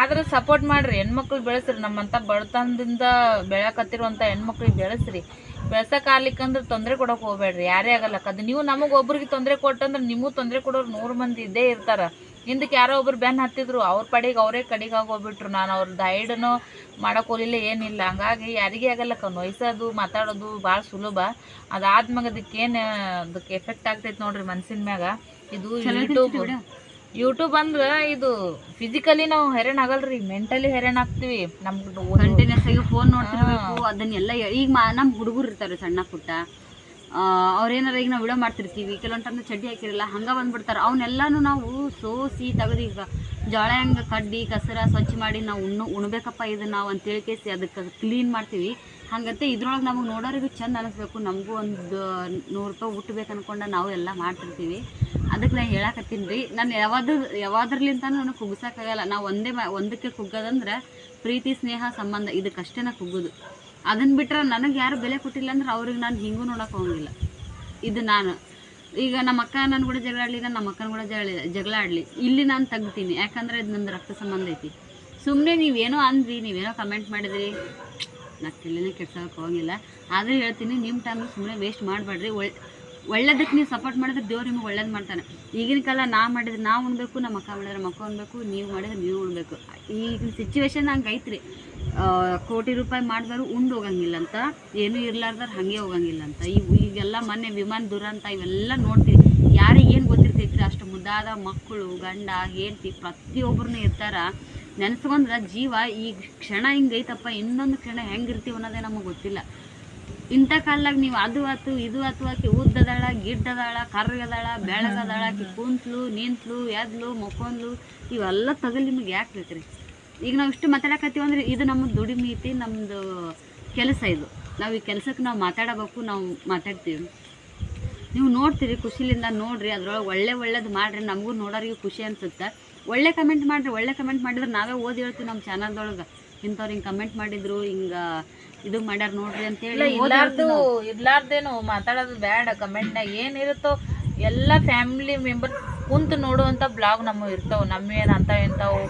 ಆದ್ರೆ ಸಪೋರ್ಟ್ ಮಾಡ್ರಿ. ಹೆಣ್ಮಕ್ಳು ಬೆಳೆಸ್ರಿ, ನಮ್ಮಂತ ಬಡತನದಿಂದ ಬೆಳಕತ್ತಿರುವಂತ ಹೆಣ್ಮಕ್ಳಿಗೆ ಬೆಳೆಸ್ರಿ. ಬೆಳ್ಸಕ್ ಆಗ್ಲಿಕ್ಕಂದ್ರೆ ತೊಂದರೆ ಕೊಡೋಕೆ ಹೋಗ್ಬೇಡ್ರಿ. ಯಾರೇ ಆಗಲ್ಲ. ಅದು ನೀವು ನಮಗೆ ಒಬ್ರಿಗೆ ತೊಂದರೆ ಕೊಟ್ಟಂದ್ರೆ ನಿಮಗೂ ತೊಂದರೆ ಕೊಡೋರು ನೂರು ಮಂದಿ ಇದ್ದೇ ಇರ್ತಾರ. ಹಿಂದಕ್ಕೆ ಯಾರೋ ಒಬ್ರು ಬೆನ್ ಹತ್ತಿದ್ರು ಅವ್ರ ಪಡಿಗೆ ಅವರೇ ಕಡಿಗೆ ಆಗೋಗ್ಬಿಟ್ರು. ನಾನು ಅವ್ರ ದೈಡನು ಮಾಡೋಕೋಲಿಲ್ಲ ಏನಿಲ್ಲ. ಹಂಗಾಗಿ ಯಾರಿಗೇ ಆಗಲ್ಲ ಕ ನೋಯ್ಸೋದು ಮಾತಾಡೋದು ಭಾಳ ಸುಲಭ. ಅದಾದ್ಮ್ಯಾಗ ಅದಕ್ಕೇನು ಅದಕ್ಕೆ ಎಫೆಕ್ಟ್ ಆಗ್ತೈತೆ ನೋಡ್ರಿ ಮನ್ಸಿನ ಮ್ಯಾಗ. ಇದು ಯೂಟ್ಯೂಬ್ ಯೂಟ್ಯೂಬ್ ಅಂದ್ರೆ ಇದು ಫಿಸಿಕಲಿ ನಾವು ಹೆರಣ್ ಆಗಲ್ರಿ ಮೆಂಟಲಿ ಹೆರಣ್ ಆಗ್ತೀವಿ. ನಮ್ಗೆ ಕಂಟಿನ್ಯೂಸ್ ಆಗಿ ಫೋನ್ ನೋಡ್ತಿರ್ಬೇಕು ಅದನ್ನೆಲ್ಲ ಈಗ ನಮ್ಮ ಹುಡುಗರು ಇರ್ತಾರೆ ಸಣ್ಣ ಪುಟ್ಟ. ಅವ್ರೇನಾರ ಈಗ ನಾವು ವಿಡಿಯೋ ಮಾಡ್ತಿರ್ತೀವಿ ಕೆಲವೊಂದು ಟೈಮ್ ಚಡ್ಡಿ ಹಾಕಿರಲ್ಲ, ಹಂಗ ಬಂದ್ಬಿಡ್ತಾರೆ. ಅವನ್ನೆಲ್ಲನೂ ನಾವು ಸೋಸಿ ತೆಗೆದು ಈಗ ಜೋಳ ಹೆಂಗೆ ಕಡ್ಡಿ, ಕಸರ ಸ್ವಚ್ಛ ಮಾಡಿ ನಾವು ಉಣ್ಣು, ಉಣ್ಬೇಕಪ್ಪ ಇದು ನಾವು ಅಂತ ಕೇಸಿ ಅದಕ್ಕೆ ಕ್ಲೀನ್ ಮಾಡ್ತೀವಿ. ಹಂಗಂತೆ ಇದ್ರೊಳಗೆ ನಮಗೆ ನೋಡೋರಿಗೂ ಚಂದ ಅನಿಸ್ಬೇಕು. ನಮಗೂ ಒಂದು ನೂರು ರೂಪಾಯಿ ಹುಟ್ಟಬೇಕು ಅನ್ಕೊಂಡು ನಾವು ಎಲ್ಲ ಮಾಡ್ತಿರ್ತೀವಿ. ಅದಕ್ಕೆ ನಾನು ಹೇಳಕತ್ತೀನಿ ರೀ, ನಾನು ಯಾವ್ದು ಯಾವ್ದ್ರಲಿಂತ ನನಗೆ ಕುಗ್ಸಕ್ಕಾಗಲ್ಲ ನಾವು ಒಂದೇ ಒಂದಕ್ಕೆ ಕುಗ್ಗೋದಂದ್ರೆ ಪ್ರೀತಿ, ಸ್ನೇಹ, ಸಂಬಂಧ ಇದಕ್ಕಷ್ಟೇ ನಾ ಕುಗ್ಗೋದು. ಅದನ್ನ ಬಿಟ್ಟರೆ ನನಗೆ ಯಾರು ಬೆಲೆ ಕೊಟ್ಟಿಲ್ಲ ಅಂದ್ರೆ ಅವ್ರಿಗೆ ನಾನು ಹಿಂಗೂ ನೋಡಕ್ಕೆ ಹೋಗಂಗಿಲ್ಲ. ಇದು ನಾನು. ಈಗ ನಮ್ಮ ಅಕ್ಕ ನನ್ನ ಕೂಡ ಜಗಳ ಆಡಲಿ ನಾನು ನಮ್ಮ ಅಕ್ಕನ ಕೂಡ ಜಗಳ ಜಗಳ ಆಡಲಿ. ಇಲ್ಲಿ ನಾನು ತೆಗ್ತೀನಿ. ಯಾಕಂದ್ರೆ ಇದು ನಂದು ರಕ್ತ ಸಂಬಂಧ ಐತಿ. ಸುಮ್ಮನೆ ನೀವೇನೋ ಅಂದ್ರಿ, ನೀವೇನೋ ಕಮೆಂಟ್ ಮಾಡಿದ್ರಿ. ನಾ ತಲೆನೇ ಕೆಡ್ಸೋಕೆ ಹೋಗಿಲ್ಲ ಆದ್ರೆ ಹೇಳ್ತೀನಿ ನಿಮ್ಮ ಟೈಮ್ ಸುಮ್ಮನೆ ವೇಸ್ಟ್ ಮಾಡಬೇಡ್ರಿ. ಒಳ್ಳೆ ಒಳ್ಳೇದಕ್ಕೆ ನೀವು ಸಪೋರ್ಟ್ ಮಾಡಿದ್ರೆ ದೇವ್ರು ನಿಮ್ಗೆ ಒಳ್ಳೇದು ಮಾಡ್ತಾನೆ. ಈಗಿನ ಕಾಲ ನಾ ಮಾಡಿದ್ರೆ ನಾವು ಉಣ್ಬೇಕು, ನಮ್ಮ ಅಕ್ಕ ಮಾಡಿದ್ರೆ ಮಕ್ಕ ಉಣ್ಬೇಕು, ನೀವು ಮಾಡಿದ್ರೆ ನೀವು ಉಣ್ಬೇಕು. ಈಗಿನ ಸಿಚುವೇಶನ್ ಹಂಗೆ ಐತ್ರಿ. ಕೋಟಿ ರೂಪಾಯಿ ಮಾಡಿದವರು ಉಂಡು ಹೋಗಂಗಿಲ್ಲ ಅಂತ, ಏನೂ ಇರ್ಲಾರ್ದಾರ ಹಾಗೆ ಹೋಗಂಗಿಲ್ಲ ಅಂತ. ಇವು ಈಗೆಲ್ಲ ಮೊನ್ನೆ ವಿಮಾನ ದುರಂತ ಇವೆಲ್ಲ ನೋಡ್ತೀವಿ ಯಾರಿಗೆ ಏನು ಗೊತ್ತಿರ್ತೈತ್ರಿ? ಅಷ್ಟು ಮುದ್ದಾದ ಮಕ್ಕಳು, ಗಂಡ, ಹೆಂಡತಿ ಪ್ರತಿಯೊಬ್ಬರೂ ಇರ್ತಾರ. ನೆನೆಸ್ಕೊಂಡ್ರೆ ಜೀವ ಈ ಕ್ಷಣ ಹಿಂಗೈತಪ್ಪ, ಇನ್ನೊಂದು ಕ್ಷಣ ಹೆಂಗಿರ್ತೀವಿ ಅನ್ನೋದೇ ನಮಗೆ ಗೊತ್ತಿಲ್ಲ. ಇಂಥ ಕಾಲದಾಗ ನೀವು ಅದು ಆತು, ಇದು ಆತು ಆಕೆ ಉದ್ದದಾಳ, ಗಿಡ್ಡದಾಳ ಕರ್ಗದಾಳ ಬೆಳಗದಾಳ, ಆಕೆ ಕುಂತ್ಲು, ನಿಂತ್ಲು, ಎದ್ಲು, ಮಕ್ಕೊಂದ್ಲು, ಇವೆಲ್ಲ ತಗಲ್ ನಿಮಗೆ ಯಾಕೆ ಬೇಕ್ರಿ ಈಗ ನಾವು ಇಷ್ಟು ಮಾತಾಡಕತ್ತೀವಿ ಅಂದ್ರೆ ಇದು ನಮ್ಮ ದುಡಿಮೆ ಐತಿ ನಮ್ಮದು ಕೆಲಸ ಇದು. ನಾವು ಈ ಕೆಲಸಕ್ಕೆ ನಾವು ಮಾತಾಡಬೇಕು ನಾವು ಮಾತಾಡ್ತೀವಿ. ನೀವು ನೋಡ್ತೀರಿ ಖುಷಿಲಿಂದ ನೋಡ್ರಿ ಅದ್ರೊಳಗೆ ಒಳ್ಳೆ ಒಳ್ಳೇದು ಮಾಡ್ರಿ ನಮಗೂ ನೋಡೋರಿಗೆ ಖುಷಿ ಅನ್ಸುತ್ತೆ. ಒಳ್ಳೆ ಕಮೆಂಟ್ ಮಾಡ್ರಿ ಒಳ್ಳೆ ಕಮೆಂಟ್ ಮಾಡಿದ್ರೆ ನಾವೇ ಓದಿ ಹೇಳ್ತೀವಿ ನಮ್ಮ ಚಾನಲ್ದೊಳಗೆ. ಇಂಥವ್ರು ಹಿಂಗೆ ಕಮೆಂಟ್ ಮಾಡಿದ್ರು ಹಿಂಗೆ ಇದು ಮಾಡ್ಯಾರ ನೋಡ್ರಿ ಅಂತೇಳಿ ಇರ್ಲಾರ್ದು. ಇರ್ಲಾರ್ದೇನು ಮಾತಾಡೋದು ಬೇಡ ಕಮೆಂಟ್ನಾಗ ಏನಿರುತ್ತೋ ಎಲ್ಲ ಫ್ಯಾಮಿಲಿ ಮೆಂಬರ್ ಕುಂತು ನೋಡುವಂಥ ಬ್ಲಾಗ್ ನಮ್ಮ ಇರ್ತಾವೆ. ನಮ್ಮೇನ ಅಂತ ಇಂಥವು.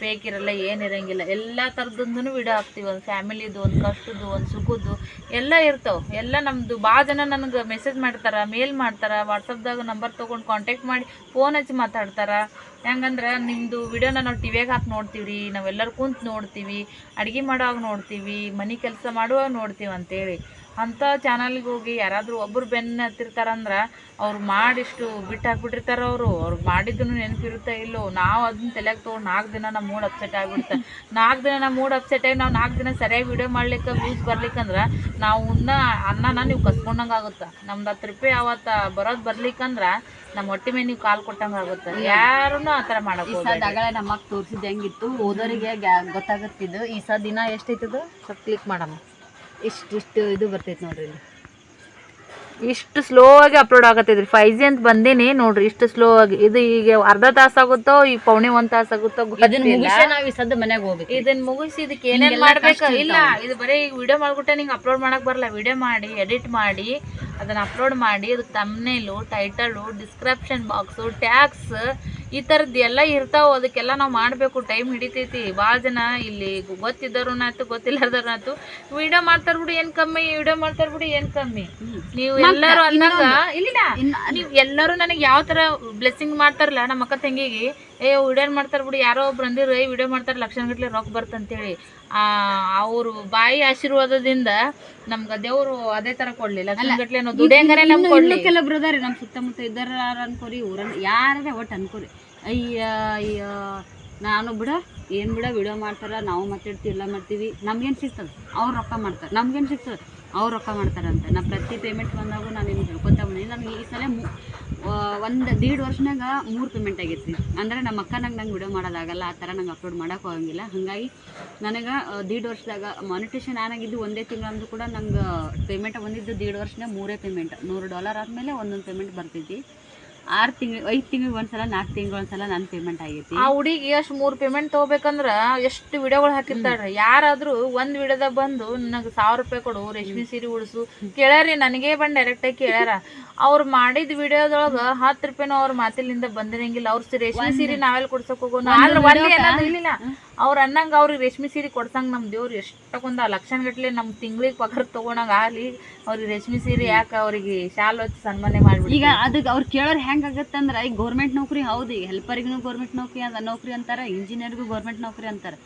ಫೇಕ್ ಇರಲ್ಲ, ಏನು ಇರಂಗಿಲ್ಲ. ಎಲ್ಲ ಥರದ್ದು ವಿಡಿಯೋ ಹಾಕ್ತೀವಿ. ಒಂದು ಫ್ಯಾಮಿಲಿದು, ಒಂದು ಕಷ್ಟದ್ದು ಒಂದು ಸುಖದ್ದು ಎಲ್ಲ ಇರ್ತಾವೆ. ಎಲ್ಲ ನಮ್ಮದು ಭಾಳ ಜನ ನನಗೆ ಮೆಸೇಜ್ ಮಾಡ್ತಾರೆ ಮೇಲ್ ಮಾಡ್ತಾರೆ ವಾಟ್ಸಪ್ದಾಗ ನಂಬರ್ ತೊಗೊಂಡು ಕಾಂಟ್ಯಾಕ್ಟ್ ಮಾಡಿ ಫೋನ್ ಹಚ್ಚಿ ಮಾತಾಡ್ತಾರೆ. ಹೆಂಗಂದ್ರೆ ನಿಮ್ಮದು ವಿಡಿಯೋನ ನಾವು ಟಿವಿಯಾಗ ಹಾಕಿ ನೋಡ್ತೀವಿ ರೀ ನಾವೆಲ್ಲರೂ ಕುಂತು ನೋಡ್ತೀವಿ. ಅಡುಗೆ ಮಾಡುವಾಗ ನೋಡ್ತೀವಿ. ಮನೆ ಕೆಲಸ ಮಾಡುವಾಗ ನೋಡ್ತೀವಿ ಅಂತೇಳಿ ಅಂಥ ಚಾನಲ್ಗೆ ಹೋಗಿ ಯಾರಾದರೂ ಒಬ್ಬರು ಬೆನ್ನು ಹತ್ತಿರ್ತಾರಂದ್ರೆ ಅವ್ರು ಮಾಡಿಷ್ಟು ಬಿಟ್ಟು ಹಾಕ್ಬಿಟ್ಟಿರ್ತಾರೆ ಅವರು. ಅವ್ರು ಮಾಡಿದ್ದನ್ನು ನೆನಪಿರುತ್ತೆ ಇಲ್ಲೋ ನಾವು ಅದನ್ನ ತಲೆಗೆ ತೊಗೊಂಡು ನಾಲ್ಕು ದಿನ ನಮ್ಮ ಮೂಡ್ ಅಪ್ಸೆಟ್ ಆಗಿಬಿಡುತ್ತೆ. ನಾಲ್ಕು ದಿನ ನಮ್ಮ ಮೂಡ್ ಅಪ್ಸೆಟ್ ಆಗಿ ನಾವು ನಾಲ್ಕು ದಿನ ಸರಿಯಾಗಿ ವಿಡಿಯೋ ಮಾಡ್ಲಿಕ್ಕೆ ವ್ಯೂಸ್ ಬರ್ಲಿಕ್ಕಂದ್ರೆ ನಾವು ಉನ್ನ ಅನ್ನನ ನೀವು ಕಸ್ಕೊಂಡಂಗೆ ಆಗುತ್ತೆ? ನಮ್ದು ಹತ್ತು ರೂಪಾಯಿ ಅವತ್ತು ಬರೋದು ಬರ್ಲಿಕ್ಕಂದ್ರೆ ನಮ್ಮ ಹೊಟ್ಟೆ ಮೇಲೆ ನೀವು ಕಾಲು ಕೊಟ್ಟಂಗೆ ಆಗುತ್ತೆ? ಯಾರೂ ಆ ಥರ ಈ ಸದಾಗಲೇ ನಮಗೆ ತೋರಿಸಿದ್ದು ನಮ್ಮ ಅಕ್ಕ ತೋರಿಸಿದ ಹೆಂಗಿತ್ತು ಓದೋರಿಗೆ ಗೊತ್ತಾಗತ್ತಿದ್ದು. ಈ ಸ ದಿನ ಎಷ್ಟೈತದು ಸ್ವಲ್ಪ ಕ್ಲಿಕ್ ಮಾಡಮ್ಮ. ಇಷ್ಟು ಇಷ್ಟು ಇದು ಬರ್ತೈತೆ ನೋಡ್ರಿ ಇಲ್ಲಿ. ಇಷ್ಟು ಸ್ಲೋ ಆಗಿ ಅಪ್ಲೋಡ್ ಆಗತ್ತೈತ್ರಿ. ಫೈವ್ ಜಿ ಅಂತ ಬಂದೀನಿ. ನೋಡ್ರಿ ಇಷ್ಟು ಸ್ಲೋ ಆಗಿ. ಇದು ಈಗ ಅರ್ಧ ತಾಸು ಆಗುತ್ತೋ ಈಗ ಪೌಣೆ ಒಂದ್ ತಾಸು ಆಗುತ್ತೋ ನಾವು ಈ ಮನೆಗೆ ಹೋಗ್ಬೇಕು. ಇದನ್ನ ಮುಗಿಸಿ ಇದಕ್ಕೆ ಏನೇನ್ ಮಾಡ್ಬೇಕು ಇಲ್ಲ. ಇದು ಬರೀ ವಿಡಿಯೋ ಮಾಡ್ಬಿಟ್ಟೆ ನಿಂಗೆ ಅಪ್ಲೋಡ್ ಮಾಡಕ್ ಬರಲ್ಲ. ವಿಡಿಯೋ ಮಾಡಿ ಎಡಿಟ್ ಮಾಡಿ ಅದನ್ನ ಅಪ್ಲೋಡ್ ಮಾಡಿ ಅದಕ್ಕೆ thumbnail title description box tags ಈ ಥರದ್ದು ಎಲ್ಲ ಇರ್ತಾವೆ. ಅದಕ್ಕೆಲ್ಲ ನಾವು ಮಾಡಬೇಕು. ಟೈಮ್ ಹಿಡಿತೈತಿ. ಭಾಳ ಜನ ಇಲ್ಲಿ ಗೊತ್ತಿದ್ದವ್ರನ್ನಾಯ್ತು ಗೊತ್ತಿಲ್ಲದವ್ರನ್ನಾಯ್ತು ವಿಡಿಯೋ ಮಾಡ್ತಾರೆ ಬಿಡಿ ಏನು ಕಮ್ಮಿ? ವಿಡಿಯೋ ಮಾಡ್ತಾರೆ ಬಿಡಿ ಏನು ಕಮ್ಮಿ? ನೀವು ಎಲ್ಲರೂ ಅನ್ನಂಗ? ಇಲ್ಲಿ ನೀವು ಎಲ್ಲರೂ ನನಗೆ ಯಾವ ಥರ ಬ್ಲೆಸ್ಸಿಂಗ್ ಮಾಡ್ತಾರಲ್ಲ ನಮ್ಮ ಅಕ್ಕ ತಂಗಿಗೆ ಏ ವಿಡಿಯೋ ಮಾಡ್ತಾರೆ ಬಿಡಿ? ಯಾರೋ ಒಬ್ರು ಅಂದಿರು ಏ ವಿಡಿಯೋ ಮಾಡ್ತಾರೆ ಲಕ್ಷಣಗಟ್ಟಲೆ ರೊಕ್ಕ ಬರ್ತಂತೇಳಿ ಅವರು ಬಾಯಿ ಆಶೀರ್ವಾದದಿಂದ ನಮ್ಗ ದೇವ್ರು ಅದೇ ತರ ಕೊಡ್ಲಿಲ್ಲ. ದುಡಿಯಂಗಾರೆ ಕೊಡ್ಲಿ ಇನ್ನೂ ಕೆಲವೊಬ್ರು ಅದಾರಿ ನಮ್ಮ ಸುತ್ತಮುತ್ತ ಇದ್ದಾರ ಅನ್ಕೋರಿ ಊರನ್ನ ಯಾರೇ ಒಟ್ಟು ಅನ್ಕೋರಿ. ಅಯ್ಯ ಅಯ್ಯ ನಾನು ಬಿಡ ಏನು ಬಿಡ ವಿಡಿಯೋ ಮಾಡ್ತಾರ ನಾವು ಮಾತಾಡ್ತೀವಿ ಎಲ್ಲ ಮಾಡ್ತೀವಿ. ನಮ್ಗೇನ್ ಸಿಗ್ತದ? ಅವ್ರು ರೊಕ್ಕ ಮಾಡ್ತಾರೆ. ನಮ್ಗೇನ್ ಸಿಗ್ತದೆ? ಅವ್ರು ರೊಕ್ಕ ಮಾಡ್ತಾರಂತ. ನಾ ಪ್ರತಿ ಪೇಮೆಂಟ್ ಬಂದಾಗೂ ನಾನು ನಿಮ್ಗೆ ಹೇಳ್ಕೊತಾ ಬಂದಿ ನನಗೆ ಈ ಸಲ ಒಂದು ದೀಡ್ ವರ್ಷನಾಗ ಮೂರು ಪೇಮೆಂಟ್ ಆಗೈತಿ ಅಂದ್ರೆ ನಮ್ಮ ಅಕ್ಕ ನಂಗೆ ನಂಗೆ ವಿಡಿಯೋ ಮಾಡೋದಾಗಲ್ಲ, ಆ ಥರ ನಂಗೆ ಅಪ್ಲೋಡ್ ಮಾಡೋಕೆ ಹೋಗಂಗಿಲ್ಲ ಹಾಗಾಗಿ ನನಗೆ ದೀಡ್ ವರ್ಷದಾಗ ಮಾನಿಟೇಷನ್ ಆನಾಗಿದ್ದು ಒಂದೇ ತಿಂಗಳು ಅಂದ್ರೂ ಕೂಡ ನಂಗೆ ಪೇಮೆಂಟ್ ಬಂದಿದ್ದು ದೀಡ್ ವರ್ಷನಾಗ ಮೂರೇ ಪೇಮೆಂಟ್ ನೂರು ಡಾಲರ್ ಆದಮೇಲೆ ಒಂದೊಂದು ಪೇಮೆಂಟ್ ಬರ್ತೈತಿ ಆರು ತಿಂಗಳು ಐದು ತಿಂಗಳಿಗೆ ಒಂದ್ಸಲ ನಾಲ್ಕು ತಿಂಗಳು ಒಂದ್ಸಲ ನನ್ನ ಪೇಮೆಂಟ್ ಆಗೈತಿ. ಆ ಹುಡುಗಿ ಅಷ್ಟು ಮೂರು ಪೇಮೆಂಟ್ ತೊಗೋಬೇಕಂದ್ರ ಎಷ್ಟು ವಿಡಿಯೋಗಳು ಹಾಕಿರ್ತಾಳ್ರಿ. ಯಾರಾದ್ರೂ ಒಂದ್ ವಿಡಿಯೋದಾಗ ಬಂದು ನನಗೆ ಸಾವಿರ ರೂಪಾಯಿ ಕೊಡು ರೇಷ್ಮೆ ಸೀರೆ ಉಳಿಸು ಕೇಳ್ಯಾರಿ ನನಗೆ ಬಂದು ಡೈರೆಕ್ಟಾಗಿ ಕೇಳ್ಯಾರ. ಅವ್ರು ಮಾಡಿದ ವಿಡಿಯೋದೊಳಗ ಹತ್ತು ರೂಪಾಯಿನೂ ಅವ್ರ ಮಾತಿಲಿಂದ ಬಂದಿರಂಗಿಲ್ಲ. ಅವ್ರ ರೇಷ್ಮೆ ಸೀರೆ ನಾವೆಲ್ಲ ಕೊಡ್ಸಕ್ ಅನ್ನೋದು ಇಲ್ಲಿಲ್ಲ. ಅವ್ರ ಅನ್ನಂಗ ಅವ್ರಿಗೆ ರೇಷ್ಮೆ ಸೀರೆ ಕೊಡ್ಸಂಗೆ ನಮ್ಮ ದೇವ್ರು ಎಷ್ಟಕ್ಕೊಂದ ಲಕ್ಷಣ ಗಟ್ಲೆ ನಮ್ ತಿಂಗಳಿಗೆ ಪಗಾರ ತಗೊಂಡಂಗ ಆಗಲಿ, ಅವ್ರಿಗೆ ರೇಷ್ಮೆ ಸೀರೆ ಯಾಕ ಅವ್ರಿಗೆ ಶಾಲು ಹಚ್ಚಿ ಸನ್ಮಾನ ಮಾಡ್ಬಿಡಿ ಈಗ ಅದಕ್ಕೆ ಅವ್ರು ಕೇಳೋರು ಹೆಂಗಾಗತ್ತಂದ್ರೆ ಈಗ ಗೌರ್ಮೆಂಟ್ ನೌಕರಿ ಹೌದು, ಈಗ ಹೆಲ್ಪರಿಗೂ ಗೌರ್ಮೆಂಟ್ ನೌಕರಿ ಅಂತ ನೌಕರಿ ಅಂತಾರೆ, ಇಂಜಿನಿಯರ್ಗೂ ಗೌರ್ಮೆಂಟ್ ನೌಕರಿ ಅಂತಾರೆ.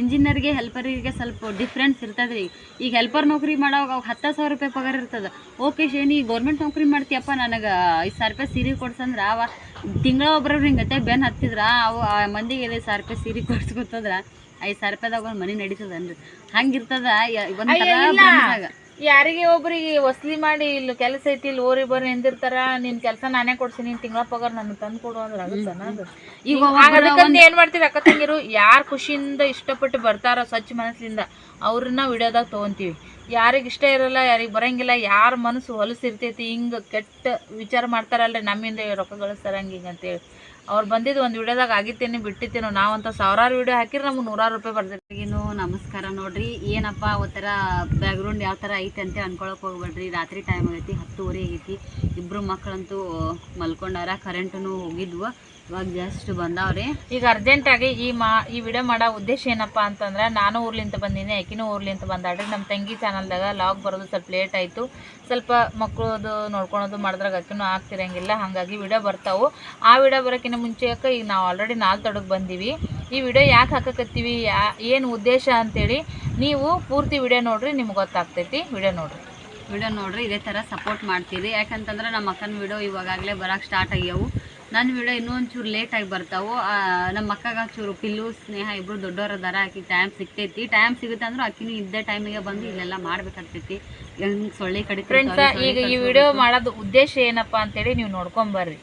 ಇಂಜಿನಿಯರ್ಗೆ ಹೆಲ್ಪರಿಗೆ ಸ್ವಲ್ಪ ಡಿಫ್ರೆನ್ಸ್ ಇರ್ತದೆ ರೀ ಈಗ ಹೆಲ್ಪರ್ ನೌಕರಿ ಮಾಡೋವಾಗ ಅವಾಗ ಹತ್ತು ಸಾವಿರ ರೂಪಾಯಿ ಪಗಾರ ಇರ್ತದೆ. ಓಕೆ ಶೇನಿ ಗೌರ್ಮೆಂಟ್ ನೌಕರಿ ಮಾಡ್ತೀಯಪ್ಪ ನನಗೆ ಐದು ಸಾವಿರ ರೂಪಾಯಿ ಸೀರೆ ಕೊಡ್ಸಂದ್ರೆ ಅವ ತಿಂಗಳ ಒಬ್ಬರು ಹಿಂಗತ್ತೆ ಬೆನ್ ಹತ್ತಿದ್ರೆ ಅವು ಆ ಮಂದಿಗೆ ಐದು ಸಾವಿರ ರೂಪಾಯಿ ಸೀರೆ ಕೊಡ್ಸ್ಕೊತದ್ರ ಐದು ಸಾವಿರ ರೂಪಾಯಿದಾಗ ಒಂದು ಮನೆ ನಡೀತದನ್ರಿ. ಹಂಗಿರ್ತದ ಯಾರಿಗೆ ಒಬ್ರಿಗೆ ವಸೂಲಿ ಮಾಡಿ ಇಲ್ಲಿ ಕೆಲಸ ಐತಿ ಇಲ್ಲಿ ಓರಿ ಬರ್ರಿ ಎಂದಿರ್ತಾರ ನಿನ್ ಕೆಲಸ ನಾನೇ ಕೊಡ್ಸಿ ನೀನ್ ತಿಂಗಳ ಪಗಾರ ನನ್ ತಂದು ಕೊಡು ಅಂದ್ರೆ ಆಗುತ್ತಾನ ಈಗ ಅದಕ್ಕಂತ ಏನ್ ಮಾಡ್ತೀವಿ ಅಕ್ಕ ತಂಗಿರು? ಯಾರು ಖುಷಿಯಿಂದ ಇಷ್ಟಪಟ್ಟು ಬರ್ತಾರ ಸ್ವಚ್ಛ ಮನಸ್ಸಿಂದ ಅವ್ರನ್ನ ವಿಡಿಯೋದಾಗ ತಗೊಂತೀವಿ. ಯಾರಿಗೆ ಇಷ್ಟ ಇರಲ್ಲ ಯಾರಿಗೆ ಬರಂಗಿಲ್ಲ ಯಾರ ಮನಸ್ಸು ಹೊಲಸಿರ್ತೈತಿ ಹಿಂಗ ಕೆಟ್ಟ ವಿಚಾರ ಮಾಡ್ತಾರಲ್ರಿ ನಮ್ಮಿಂದ ರೊಕ್ಕ ಗಳಿಸ್ತಾರ ಹಂಗ ಹಿಂಗ ಅಂತೇಳಿ. ಅವ್ರು ಬಂದಿದ್ದು ಒಂದು ವಿಡಿಯೋದಾಗ ಆಗಿತ್ತೇನೆ, ಬಿಟ್ಟಿತ್ತೇನೋ. ನಾವಂತ ಸಾವಿರಾರು ವಿಡಿಯೋ ಹಾಕಿದ್ರೆ ನಮ್ಗೆ ನೂರಾರು ರೂಪಾಯಿ ಏನು, ನಮಸ್ಕಾರ ನೋಡ್ರಿ. ಏನಪ್ಪ, ಒಂಥರ ಬ್ಯಾಕ್ಗ್ರೌಂಡ್ ಯಾವ ಥರ ಐತೆ ಅಂತ ಅನ್ಕೊಳಕ್ ಹೋಗ್ಬೇಡ್ರಿ. ರಾತ್ರಿ ಟೈಮ್ ಆಗೈತಿ, ಹತ್ತುವರೆ ಆಗೈತಿ. ಇಬ್ಬರು ಮಕ್ಕಳಂತೂ ಮಲ್ಕೊಂಡಾರ ಕರೆಂಟೂ ಹೋಗಿದ್ವು. ಇವಾಗ ಜಸ್ಟ್ ಬಂದಾವ್ರಿ. ಈಗ ಅರ್ಜೆಂಟಾಗಿ ಈ ಮಾ ಈ ವಿಡಿಯೋ ಮಾಡೋ ಉದ್ದೇಶ ಏನಪ್ಪ ಅಂತಂದ್ರೆ ನಾನು ಊರ್ಲಿಂತ ಬಂದಿನಿ ಆಕಿನೂ ಊರ್ಲಿಂತ ಬಂದಾಡ್ರಿ ನಮ್ಮ ತಂಗಿ ಚಾನಲ್ದಾಗ ಲಾಗ್ ಬರೋದು ಸ್ವಲ್ಪ ಲೇಟ್ ಆಯಿತು. ಸ್ವಲ್ಪ ಮಕ್ಕಳದು ನೋಡ್ಕೊಳೋದು ಮಾಡಿದ್ರಾಗ ಅಕ್ಕಿನೂ ಆಗ್ತಿರಂಗಿಲ್ಲ ಹಾಗಾಗಿ ವಿಡಿಯೋ ಬರ್ತಾವು. ಆ ವಿಡಿಯೋ ಬರೋಕ್ಕಿಂತ ಮುಂಚೆಕ್ಕೆ ಈಗ ನಾವು ಆಲ್ರೆಡಿ ನಾಲ್ಕು ತಡಕ್ಕೆ ಬಂದೀವಿ. ಈ ವಿಡಿಯೋ ಯಾಕೆ ಹಾಕಕತ್ತೀವಿ ಯಾ ಏನು ಉದ್ದೇಶ ಅಂತೇಳಿ ನೀವು ಪೂರ್ತಿ ವಿಡಿಯೋ ನೋಡ್ರಿ ನಿಮ್ಗೆ ಗೊತ್ತಾಗ್ತೈತಿ. ವಿಡಿಯೋ ನೋಡ್ರಿ. ವಿಡಿಯೋ ನೋಡ್ರಿ ಇದೇ ಥರ ಸಪೋರ್ಟ್ ಮಾಡ್ತೀರಿ. ಯಾಕಂತಂದ್ರೆ ನಮ್ಮ ಅಕ್ಕನ ವಿಡಿಯೋ ಇವಾಗಲೇ ಬರೋಕ್ಕೆ ಸ್ಟಾರ್ಟ್ ಆಗ್ಯಾವು. ನನ್ನ ವಿಡಿಯೋ ಇನ್ನೂ ಒಂಚೂರು ಲೇಟಾಗಿ ಬರ್ತಾವು ಆ, ನಮ್ಮ ಅಕ್ಕಗ ಚೂರು ಪಿಲ್ಲು ಸ್ನೇಹ ಇಬ್ರು ದೊಡ್ಡವ್ರ ಅದಾರ ಆಕಿ ಟೈಮ್ ಸಿಗ್ತೈತಿ. ಟೈಮ್ ಸಿಗುತ್ತೆ ಅಂದ್ರೆ ಆಕಿನೂ ಇದ್ದೇ ಟೈಮಿಗೆ ಬಂದು ಇಲ್ಲೆಲ್ಲ ಮಾಡ್ಬೇಕಾಗ್ತೈತಿ. ಹೆಂಗ್ ಸೊಳ್ಳೆ ಕಡಿತ ಈಗ ಈ ವಿಡಿಯೋ ಮಾಡೋದು ಉದ್ದೇಶ ಏನಪ್ಪ ಅಂತೇಳಿ ನೀವು ನೋಡ್ಕೊಂಬರ್ರಿ